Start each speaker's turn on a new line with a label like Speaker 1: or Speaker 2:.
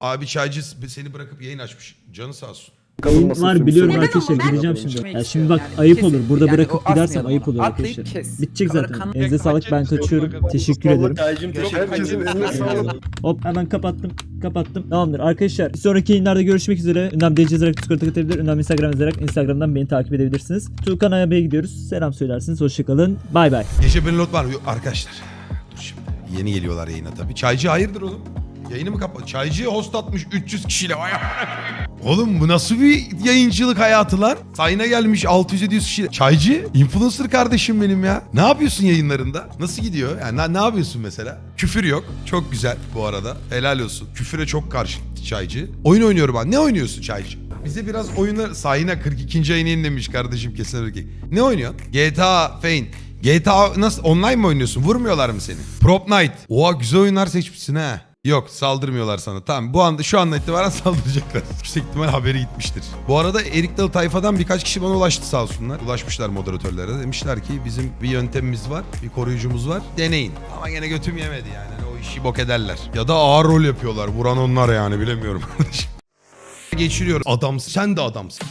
Speaker 1: Abi çaycı seni bırakıp yayın açmış. Canı sağ olsun.
Speaker 2: Yayın var biliyorum
Speaker 3: Neden
Speaker 2: arkadaşlar
Speaker 3: ama ben
Speaker 2: şimdi. Ya şimdi bak
Speaker 3: yani.
Speaker 2: ayıp
Speaker 3: Kesin.
Speaker 2: olur. Burada
Speaker 3: Yani
Speaker 2: bırakıp gidersem
Speaker 3: asmayalım
Speaker 2: ayıp
Speaker 3: onu.
Speaker 2: olur
Speaker 3: Atlayıp
Speaker 2: arkadaşlar.
Speaker 3: kes.
Speaker 2: Bitecek
Speaker 3: Kamera
Speaker 2: zaten.
Speaker 3: kan-
Speaker 2: Elinize sağlık ben kaçıyorum. Teşekkür ederim.
Speaker 4: Herkesin eline sağlık.
Speaker 2: Hop hemen kapattım. Kapattım. Tamamdır arkadaşlar. Bir sonraki yayınlarda görüşmek üzere. Ünlem DC yazarak Discord'a katılabilir. Ünlem Instagram yazarak Instagram'dan beni takip edebilirsiniz. Tuğkan Ayabe'ye gidiyoruz. Selam söylersiniz. Hoşçakalın. Bay bay.
Speaker 1: Gece bir lot var. Yok, Arkadaşlar. Dur şimdi. Yeni geliyorlar yayına tabii. Çaycı hayırdır oğlum? Yayını mı kapat? Çaycı host atmış 300 kişiyle. Oğlum bu nasıl bir yayıncılık hayatı lan? Sayına gelmiş 600-700 kişi. Çaycı, influencer kardeşim benim ya. Ne yapıyorsun yayınlarında? Nasıl gidiyor? Yani ne, ne yapıyorsun mesela? Küfür yok. Çok güzel bu arada. Helal olsun. Küfüre çok karşı çaycı. Oyun oynuyorum ben. Ne oynuyorsun çaycı? Bize biraz oyunlar... Sayına 42. ayını yenilemiş kardeşim kesin erkek. Ne oynuyorsun? GTA, Fein. GTA nasıl online mı oynuyorsun? Vurmuyorlar mı seni? Prop Night. Oha güzel oyunlar seçmişsin ha. Yok saldırmıyorlar sana. Tamam bu anda şu anda itibaren saldıracaklar. Yüksek ihtimal haberi gitmiştir. Bu arada Erik Dalı tayfadan birkaç kişi bana ulaştı sağ olsunlar. Ulaşmışlar moderatörlere. Demişler ki bizim bir yöntemimiz var. Bir koruyucumuz var. Deneyin. Ama gene götüm yemedi yani. Hani o işi bok ederler. Ya da ağır rol yapıyorlar. Vuran onlar yani bilemiyorum. Geçiriyorum. Adamsın. Sen de adamsın.